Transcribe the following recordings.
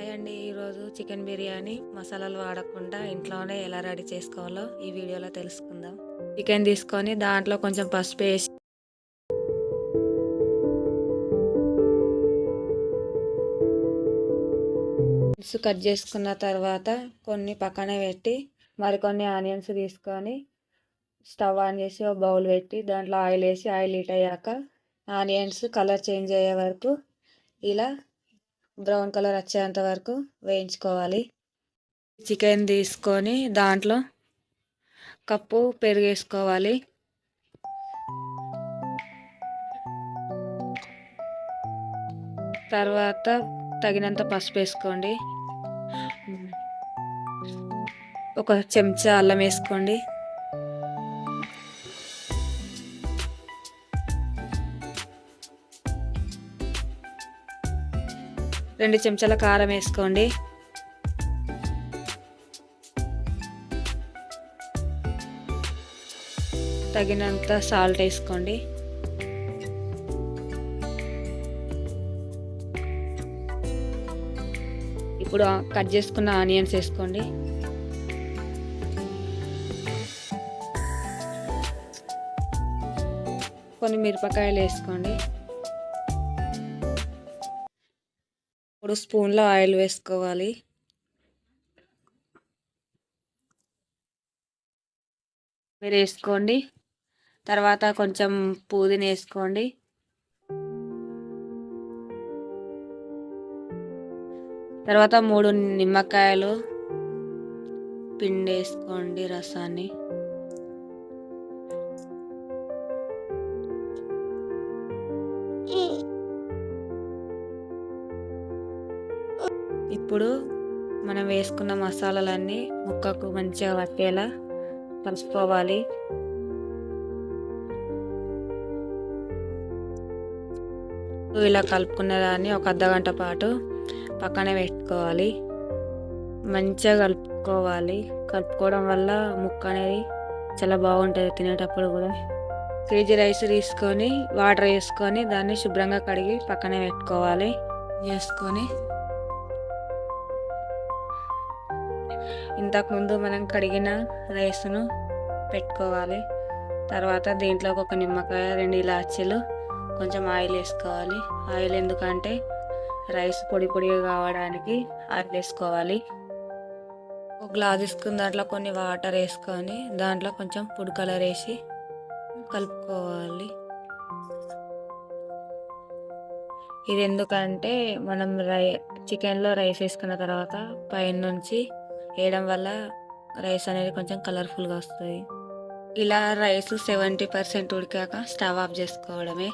Hi అండి. ఈరోజు chicken biryani మసాలాలు వాడకుండా ఇంట్లోనే ఎలా రెడీ చేసుకోవాలో ఈ వీడియోలో తెలుసుకుందాం. చికెన్ తీసుకొని దాంట్లో కొంచెం పసుపు వేసి కట్ చేసుకున్న తర్వాత కొన్ని పక్కన పెట్టి మరికొన్ని ఆనియన్స్ తీసుకొని స్టవ్ ఆన్ చేసి ఒక బౌల్ పెట్టి దాంట్లో ఆయిల్ వేసి ఆయిల్ హీట్ అయ్యాక ఆనియన్స్ కలర్ చేంజ్ అయ్యే వరకు ఇలా బ్రౌన్ కలర్ వచ్చేంత వరకు వేయించుకోవాలి. చికెన్ తీసుకొని దాంట్లో కప్పు పెరుగు వేసుకోవాలి తర్వాత తగినంత పసుపు వేసుకోండి. ఒక చెంచా అల్లం వేసుకోండి. రెండు చెంచాల కారం వేసుకోండి. తగినంత సాల్ట్ వేసుకోండి. ఇప్పుడు కట్ చేసుకున్న ఆనియన్స్ వేసుకోండి. కొన్ని మిరపకాయలు వేసుకోండి. మూడు స్పూన్లో ఆయిల్ వేసుకోవాలి. మీరు వేసుకోండి. తర్వాత కొంచెం పుదీనా వేసుకోండి. తర్వాత మూడు నిమ్మకాయలు పిండి వేసుకోండి రసాన్ని. ఇప్పుడు మనం వేసుకున్న మసాలాలన్నీ ముక్కకు మంచిగా పట్టేలా కలుసుకోవాలి ఇలా కలుపుకున్న దాన్ని ఒక అర్ధగంట పాటు పక్కనే పెట్టుకోవాలి. మంచిగా కలుపుకోవాలి. కలుపుకోవడం వల్ల ముక్క అనేది చాలా బాగుంటుంది తినేటప్పుడు కూడా. కేజీ రైస్ తీసుకొని వాటర్ వేసుకొని దాన్ని శుభ్రంగా కడిగి పక్కనే పెట్టుకోవాలి. చేసుకొని ఇంతకుముందు మనం కడిగిన రైస్ను పెట్టుకోవాలి. తర్వాత దీంట్లోకి ఒక నిమ్మకాయ రెండు ఇలాచీలు కొంచెం ఆయిల్ వేసుకోవాలి. ఆయిల్ ఎందుకంటే రైస్ పొడి పొడిగా కావడానికి ఆయిల్ వేసుకోవాలి. ఒక గ్లాస్ తీసుకుని దాంట్లో కొన్ని వాటర్ వేసుకొని దాంట్లో కొంచెం ఫుడ్ కలర్ వేసి కలుపుకోవాలి. ఇది ఎందుకంటే మనం రై చికెన్లో రైస్ వేసుకున్న తర్వాత పైనుంచి వేయడం వల్ల రైస్ అనేది కొంచెం కలర్ఫుల్గా వస్తుంది. ఇలా రైస్ సెవెంటీ పర్సెంట్ ఉడికాక స్టవ్ ఆఫ్ చేసుకోవడమే.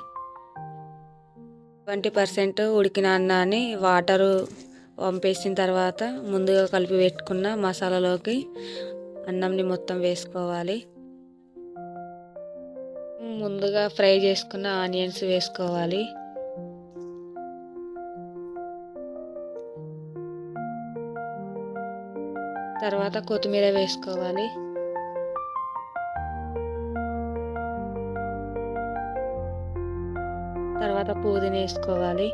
ట్వంటీ పర్సెంట్ ఉడికిన అన్నాన్ని వాటరు పంపేసిన తర్వాత ముందుగా కలిపి పెట్టుకున్న మసాలాలోకి అన్నంని మొత్తం వేసుకోవాలి. ముందుగా ఫ్రై చేసుకున్న ఆనియన్స్ వేసుకోవాలి. తర్వాత కొత్తిమీర వేసుకోవాలి. తర్వాత పుదీనా వేసుకోవాలి.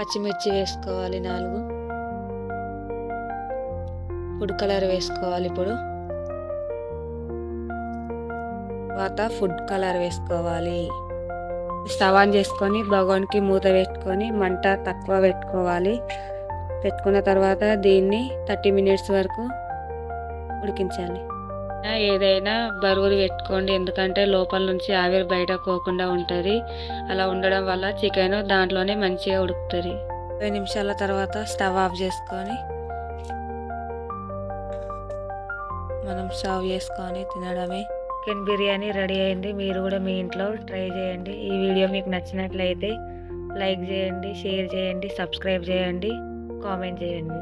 పచ్చిమిర్చి వేసుకోవాలి నాలుగు. ఫుడ్ కలర్ వేసుకోవాలి ఇప్పుడు. తర్వాత ఫుడ్ కలర్ వేసుకోవాలి. స్టవ్ ఆన్ చేసుకొని భగవాన్కి మూత పెట్టుకొని మంట తక్కువ పెట్టుకోవాలి. పెట్టుకున్న తర్వాత దీన్ని థర్టీ మినిట్స్ వరకు ఉడికించాలి. ఏదైనా బరువులు పెట్టుకోండి. ఎందుకంటే లోపల నుంచి ఆవిరి బయట పోకుండా ఉంటుంది. అలా ఉండడం వల్ల చికెన్ దాంట్లోనే మంచిగా ఉడుకుతుంది. ఇరవై నిమిషాల తర్వాత స్టవ్ ఆఫ్ చేసుకొని మనం సర్వ్ చేసుకొని తినడమే. చికెన్ బిర్యానీ రెడీ అయింది. మీరు కూడా మీ ఇంట్లో ట్రై చేయండి. ఈ వీడియో మీకు నచ్చినట్లయితే లైక్ చేయండి షేర్ చేయండి సబ్స్క్రైబ్ చేయండి కామెంట్ చేయండి.